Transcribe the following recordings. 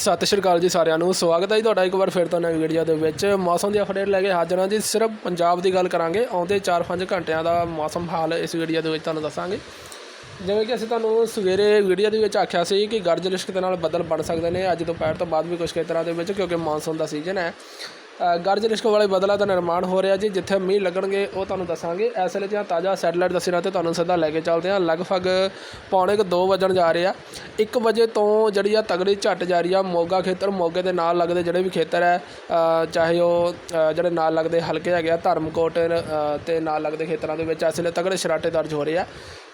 ਸਤਿ ਸ਼੍ਰੀ ਅਕਾਲ ਜੀ ਸਾਰਿਆਂ ਨੂੰ। ਸਵਾਗਤ ਹੈ ਜੀ ਤੁਹਾਡਾ ਇੱਕ ਵਾਰ ਫਿਰ ਤੋਂ ਨਵੀਂ ਵੀਡੀਓ ਦੇ ਵਿੱਚ। ਮੌਸਮ ਦੀ ਅਪਡੇਟ ਲੈ ਕੇ ਹਾਜ਼ਰ ਹਾਂ ਜੀ। ਸਿਰਫ ਪੰਜਾਬ ਦੀ ਗੱਲ ਕਰਾਂਗੇ। ਆਉਂਦੇ 4-5 ਘੰਟਿਆਂ ਦਾ ਮੌਸਮ ਹਾਲ ਇਸ ਵੀਡੀਓ ਦੇ ਵਿੱਚ ਤੁਹਾਨੂੰ ਦੱਸਾਂਗੇ। ਜਿਵੇਂ ਕਿ ਅਸੀਂ ਤੁਹਾਨੂੰ ਸਵੇਰੇ ਵੀਡੀਓ ਦੇ ਵਿੱਚ ਆਖਿਆ ਸੀ ਕਿ ਗਰਜ ਲਿਸ਼ਕ ਦੇ ਨਾਲ ਬੱਦਲ ਬਣ ਸਕਦੇ ਨੇ। ਅੱਜ ਦੁਪਹਿਰ ਤੋਂ ਬਾਅਦ ਵੀ ਕੁਝ ਖੇਤਰਾਂ ਦੇ ਵਿੱਚ, ਕਿਉਂਕਿ ਮੌਨਸੂਨ ਦਾ ਸੀਜ਼ਨ ਹੈ। ਗਰਜ ਰਿਸ਼ਕ ਵਾਲੇ ਬੱਦਲਾਂ ਦਾ ਨਿਰਮਾਣ ਹੋ ਰਿਹਾ ਜੀ ਜਿੱਥੇ ਮੀਂਹ ਲੱਗਣਗੇ ਉਹ ਤੁਹਾਨੂੰ ਦੱਸਾਂਗੇ। ਇਸ ਵੇਲੇ ਦੀਆਂ ਤਾਜ਼ਾ ਸੈਟਲਾਈਟ ਦੱਸਣਾ ਤੇ ਤੁਹਾਨੂੰ ਸਿੱਧਾ ਲੈ ਕੇ ਚੱਲਦੇ ਹਾਂ। ਲਗਭਗ ਪੌਣੇ ਕੁ 2 ਵਜਣ ਜਾ ਰਹੇ ਆ। 1 ਵਜੇ ਤੋਂ ਜਿਹੜੀ ਆ ਤਗੜੀ ਝੱਟ ਜਾ ਰਹੀ ਆ ਮੋਗਾ ਖੇਤਰ ਮੋਗੇ ਦੇ ਨਾਲ ਲੱਗਦੇ ਜਿਹੜੇ ਵੀ ਖੇਤਰ ਹੈ ਚਾਹੇ ਉਹ ਜਿਹੜੇ ਨਾਲ ਲੱਗਦੇ ਹਲਕੇ ਹੈਗੇ ਆ ਧਰਮਕੋਟ ਅ, ਤੇ ਨਾਲ ਲੱਗਦੇ ਖੇਤਰਾਂ ਦੇ ਵਿੱਚ ਇਸ ਵੇਲੇ ਤਗੜੇ ਸ਼ਰਾਟੇ ਦਰਜ ਹੋ ਰਹੇ ਆ।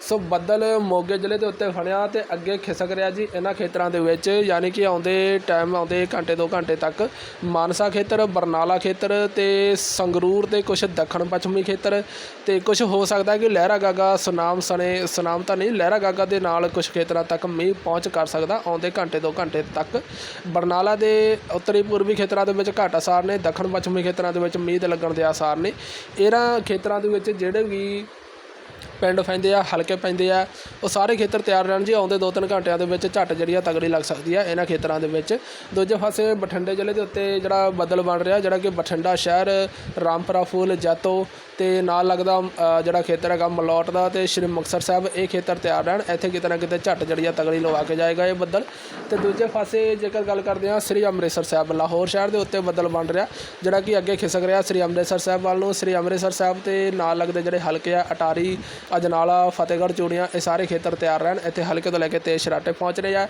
ਸੋ ਬੱਦਲ ਮੋਗੇ ਜ਼ਿਲ੍ਹੇ ਦੇ ਉੱਤੇ ਫੜਿਆ ਤੇ ਅੱਗੇ ਖਿਸਕ ਰਿਹਾ ਜੀ ਇਹਨਾਂ ਖੇਤਰਾਂ ਦੇ ਵਿੱਚ ਯਾਨੀ ਕਿ ਆਉਂਦੇ ਟਾਈਮ ਆਉਂਦੇ ਘੰਟੇ 2 ਘੰਟੇ ਤੱਕ ਮਾਨਸਾ ਖੇਤਰ ਬਰਨਾਲਾ ਬਰਨਾਲਾ ਖੇਤਰ ਤੇ ਸੰਗਰੂਰ ਤੇ ਕੁਝ ਦੱਖਣ ਪੱਛਮੀ ਖੇਤਰ ਤੇ ਕੁਝ ਹੋ ਸਕਦਾ ਕਿ ਲਹਿਰਾ ਗਾਗਾ ਸੁਨਾਮ ਸਣੇ ਸੁਨਾਮ ਤਾਂ ਨਹੀਂ, ਲਹਿਰਾ ਗਾਗਾ ਦੇ ਨਾਲ ਕੁਝ ਖੇਤਰਾਂ ਤੱਕ ਮੀਂਹ ਪਹੁੰਚ ਕਰ ਸਕਦਾ, ਆਉਂਦੇ ਘੰਟੇ 2 ਘੰਟੇ ਤੱਕ। ਬਰਨਾਲਾ ਦੇ ਉੱਤਰੀ ਪੂਰਬੀ ਖੇਤਰਾਂ ਦੇ ਵਿੱਚ ਘੱਟ ਅਸਾਰ ਨੇ, ਦੱਖਣ ਪੱਛਮੀ ਖੇਤਰਾਂ ਦੇ ਵਿੱਚ ਮੀਂਹ ਦੇ ਲੱਗਣ ਦੇ ਆਸਾਰ ਨੇ। ਇਹਨਾਂ ਖੇਤਰਾਂ ਦੇ ਵਿੱਚ ਜਿਹੜੇ ਵੀ ਪਿੰਡ ਪੈਂਦੇ ਆ, ਹਲਕੇ ਪੈਂਦੇ ਆ, ਉਹ ਸਾਰੇ ਖੇਤਰ ਤਿਆਰ ਰਹਿਣ ਜੀ, ਆਉਂਦੇ 2-3 ਘੰਟਿਆਂ ਦੇ ਵਿੱਚ ਝੱਟ ਜਿਹੜੀ ਆ ਤਗੜੀ ਲੱਗ ਸਕਦੀ ਆ ਇਹਨਾਂ ਖੇਤਰਾਂ ਦੇ ਵਿੱਚ। ਦੂਜੇ ਪਾਸੇ ਬਠਿੰਡੇ ਜ਼ਿਲ੍ਹੇ ਦੇ ਉੱਤੇ ਜਿਹੜਾ ਬੱਦਲ ਬਣ ਰਿਹਾ, ਜਿਹੜਾ ਕਿ ਬਠਿੰਡਾ ਸ਼ਹਿਰ, ਰਾਮਪੁਰਾ ਫੂਲ, ਜੈਤੋ ਤੇ ਨਾਲ ਲੱਗਦਾ ਜਿਹੜਾ ਖੇਤਰ ਹੈਗਾ ਮਲੌਟ ਦਾ ਤੇ ਸ਼੍ਰੀ ਮੁਕਤਸਰ ਸਾਹਿਬ, ਇਹ ਖੇਤਰ ਤਿਆਰ ਰਹਿਣ। ਇੱਥੇ ਕਿਤੇ ਨਾ ਕਿਤੇ ਝੱਟ ਜਿਹੜੀ ਆ ਤਗੜੀ ਲਵਾ ਕੇ ਜਾਏਗਾ ਇਹ ਬੱਦਲ। ਤੇ ਦੂਜੇ ਪਾਸੇ ਜੇਕਰ ਗੱਲ ਕਰਦੇ ਹਾਂ, ਸ੍ਰੀ ਅੰਮ੍ਰਿਤਸਰ ਸਾਹਿਬ ਲਾਹੌਰ ਸ਼ਹਿਰ ਦੇ ਉੱਤੇ ਬੱਦਲ ਬਣ ਰਿਹਾ, ਜਿਹੜਾ ਕਿ ਅੱਗੇ ਖਿਸਕ ਰਿਹਾ ਸ੍ਰੀ ਅੰਮ੍ਰਿਤਸਰ ਸਾਹਿਬ ਵੱਲ ਨੂੰ। ਸ੍ਰੀ ਅੰਮ੍ਰਿਤਸਰ ਸਾਹਿਬ ਤੇ ਨਾਲ ਲੱਗਦੇ ਜਿਹੜੇ ਹਲਕੇ ਆ, ਅਟਾਰੀ, ਅਜਨਾਲਾ, ਫਤਿਹਗੜ੍ਹ, ਚੂੜੀਆਂ, ਇਹ ਸਾਰੇ ਖੇਤਰ ਤਿਆਰ ਰਹਿਣ। ਇੱਥੇ ਹਲਕੇ ਤੋਂ ਲੈ ਕੇ ਤੇਜ਼ ਸ਼ਰਾਟੇ ਪਹੁੰਚ ਰਹੇ ਆ।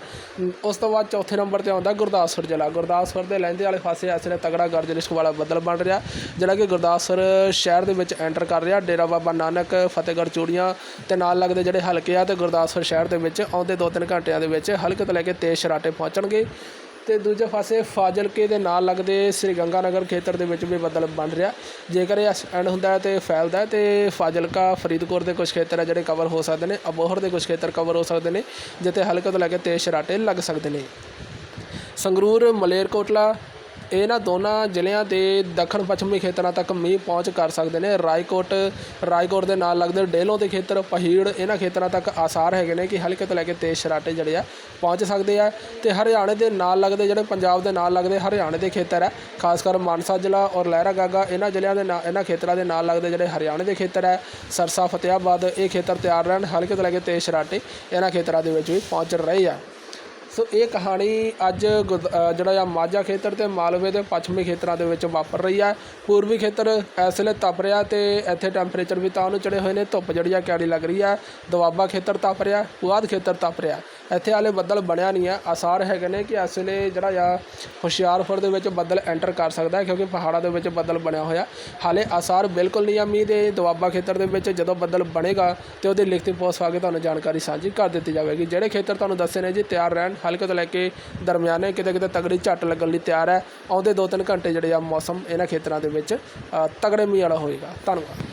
ਉਸ ਤੋਂ ਬਾਅਦ ਚੌਥੇ ਨੰਬਰ ਤੇ ਆਉਂਦਾ ਗੁਰਦਾਸਪੁਰ ਜ਼ਿਲ੍ਹਾ। ਗੁਰਦਾਸਪੁਰ ਦੇ ਲਹਿੰਦੇ ਵਾਲੇ ਪਾਸੇ ਇਸ ਵੇਲੇ ਤਗੜਾ ਗਰਜ ਲਿਸ਼ਕ ਵਾਲਾ ਬੱਦਲ ਬਣ ਰਿਹਾ, ਜਿਹੜਾ ਕਿ ਗੁਰਦਾਸਪੁਰ ਸ਼ਹਿਰ ਦੇ ਵਿੱਚ ਐਂਟਰ ਕਰ ਰਿਹਾ। ਡੇਰਾ ਬਾਬਾ ਨਾਨਕ, ਫਤਿਹਗੜ੍ਹ ਚੂੜੀਆਂ ਤੇ ਨਾਲ ਲੱਗਦੇ ਜਿਹੜੇ ਹਲਕੇ ਆ ਤੇ ਗੁਰਦਾਸਪੁਰ ਸ਼ਹਿਰ ਦੇ ਵਿੱਚ ਆਉਂਦੇ 2-3 ਘੰਟਿਆਂ ਦੇ ਵਿੱਚ ਹਲਕੇ ਤੋਂ ਲੈ ਕੇ ਤੇਜ਼ ਸ਼ਰਾਟੇ ਪਹੁੰਚਣਗੇ। ਤੇ ਦੂਜੇ ਪਾਸੇ ਫਾਜ਼ਿਲਕੇ ਦੇ ਨਾਲ ਲੱਗਦੇ ਸ੍ਰੀ ਗੰਗਾਨਗਰ ਖੇਤਰ ਦੇ ਵਿੱਚ ਵੀ ਬੱਦਲ ਬਣ ਰਿਹਾ। ਜੇਕਰ ਇਹ ਐਂਡ ਹੁੰਦਾ ਹੈ ਤੇ ਫੈਲਦਾ ਹੈ ਤੇ ਫਾਜ਼ਿਲਕਾ, ਫਰੀਦਕੋਟ ਦੇ ਕੁਝ ਖੇਤਰ ਹੈ ਜਿਹੜੇ ਕਵਰ ਹੋ ਸਕਦੇ ਨੇ, ਅਬੋਹਰ ਦੇ ਕੁਝ ਖੇਤਰ ਕਵਰ ਹੋ ਸਕਦੇ ਨੇ, ਜਿੱਥੇ ਹਲਕੇ ਤੋਂ ਲੈ ਕੇ ਤੇਜ਼ ਸ਼ਰਾਟੇ ਲੱਗ ਸਕਦੇ ਨੇ। ਸੰਗਰੂਰ, ਮਲੇਰਕੋਟਲਾ ਇਹਨਾਂ ਦੋਨਾਂ ਜ਼ਿਲ੍ਹਿਆਂ ਦੇ ਦੱਖਣ ਪੱਛਮੀ ਖੇਤਰਾਂ ਤੱਕ ਮੀਂਹ ਪਹੁੰਚ ਕਰ ਸਕਦੇ ਨੇ। ਰਾਏਕੋਟ ਰਾਏਕੋਟ ਦੇ ਨਾਲ ਲੱਗਦੇ ਡੇਲੋਂ ਦੇ ਖੇਤਰ, ਪਹੀੜ, ਇਹਨਾਂ ਖੇਤਰਾਂ ਤੱਕ ਆਸਾਰ ਹੈਗੇ ਨੇ ਕਿ ਹਲਕੇ ਤੋਂ ਲੈ ਕੇ ਤੇਜ਼ ਸ਼ਰਾਟੇ ਜਿਹੜੇ ਆ ਪਹੁੰਚ ਸਕਦੇ ਆ। ਤੇ ਹਰਿਆਣੇ ਦੇ ਨਾਲ ਲੱਗਦੇ ਜਿਹੜੇ ਪੰਜਾਬ ਦੇ ਨਾਲ ਲੱਗਦੇ ਹਰਿਆਣੇ ਦੇ ਖੇਤਰ ਆ, ਖਾਸ ਕਰ ਮਾਨਸਾ ਜ਼ਿਲ੍ਹਾ ਔਰ ਲਹਿਰਾ ਗਾਗਾ, ਇਹਨਾਂ ਜ਼ਿਲ੍ਹਿਆਂ ਦੇ ਨਾਲ, ਇਹਨਾਂ ਖੇਤਰਾਂ ਦੇ ਨਾਲ ਲੱਗਦੇ ਜਿਹੜੇ ਹਰਿਆਣੇ ਦੇ ਖੇਤਰ ਹੈ ਸਰਸਾ ਫਤਿਆਬਾਦ ਇਹ ਖੇਤਰ ਤਿਆਰ ਰਹਿਣ, ਹਲਕੇ ਤੋਂ ਲੈ ਕੇ ਤੇਜ਼ ਸ਼ਰਾਟੇ ਇਹਨਾਂ ਖੇਤਰਾਂ ਦੇ ਵਿੱਚ ਵੀ ਪਹੁੰਚ ਰਹੇ ਆ। ਸੋ ਇਹ ਕਹਾਣੀ ਅੱਜ ਗੁਰਦ- ਅ, ਜਿਹੜਾ ਆ ਮਾਝਾ ਖੇਤਰ ਤੇ ਮਾਲਵੇ ਦੇ ਪੱਛਮੀ ਖੇਤਰਾਂ ਦੇ ਵਿੱਚ ਵਾਪਰ ਰਹੀ ਹੈ ਪੂਰਬੀ ਖੇਤਰ ਇਸ ਵੇਲੇ ਤਪ ਰਿਹਾ ਤੇ ਇੱਥੇ ਟੈਂਪਰੇਚਰ ਵੀ ਤਾਂ ਨੂੰ ਚੜੇ ਹੋਏ ਨੇ ਧੁੱਪ ਜਿਹੜੀ ਆ ਕੈੜੀ ਲੱਗ ਰਹੀ ਹੈ ਦੁਆਬਾ ਖੇਤਰ ਤਪ ਰਿਹਾ ਪੁਆਧ ਖੇਤਰ ਤਪ ਰਿਹਾ। ਇੱਥੇ ਹਾਲੇ ਬੱਦਲ ਬਣਿਆ ਨਹੀਂ ਆ। ਆਸਾਰ ਹੈਗੇ ਨੇ ਕਿ ਇਸ ਵੇਲੇ ਜਿਹੜਾ ਆ ਹੁਸ਼ਿਆਰਪੁਰ ਦੇ ਵਿੱਚ ਬੱਦਲ ਐਂਟਰ ਕਰ ਸਕਦਾ ਹੈ ਕਿਉਂਕਿ ਪਹਾੜਾਂ ਦੇ ਵਿੱਚ ਬੱਦਲ ਬਣਿਆ ਹੋਇਆ। ਹਾਲੇ ਆਸਾਰ ਬਿਲਕੁਲ ਨਹੀਂ ਆ। ਮੀਂਹ ਦੇ ਦੁਆਬਾ ਖੇਤਰ ਦੇ ਵਿੱਚ ਜਦੋਂ ਬੱਦਲ ਬਣੇਗਾ ਤੇ ਉਹਦੀ ਲਿਖਤੀ ਪੋਸਟ ਪਾ ਕੇ ਤੁਹਾਨੂੰ ਜਾਣਕਾਰੀ ਸਾਂਝੀ ਕਰ ਦਿੱਤੀ ਜਾਵੇਗੀ। ਜਿਹੜੇ ਖੇਤਰ ਤੁਹਾਨੂੰ ਦੱਸੇ ਨੇ ਜੀ ਤਿਆਰ ਰਹਿਣ ਹਲਕੇ ਤੋਂ ਲੈ ਕੇ ਦਰਮਿਆਨੇ ਕਿਤੇ ਕਿਤੇ ਤਗੜੀ ਝੱਟ ਲੱਗਣ ਲਈ ਤਿਆਰ ਹੈ। ਆਉਂਦੇ 2-3 ਘੰਟੇ ਜਿਹੜੇ ਆ ਮੌਸਮ ਇਹਨਾਂ ਖੇਤਰਾਂ ਦੇ ਵਿੱਚ ਤਗੜੇ ਮੀਂਹ ਵਾਲਾ ਹੋਏਗਾ। ਧੰਨਵਾਦ।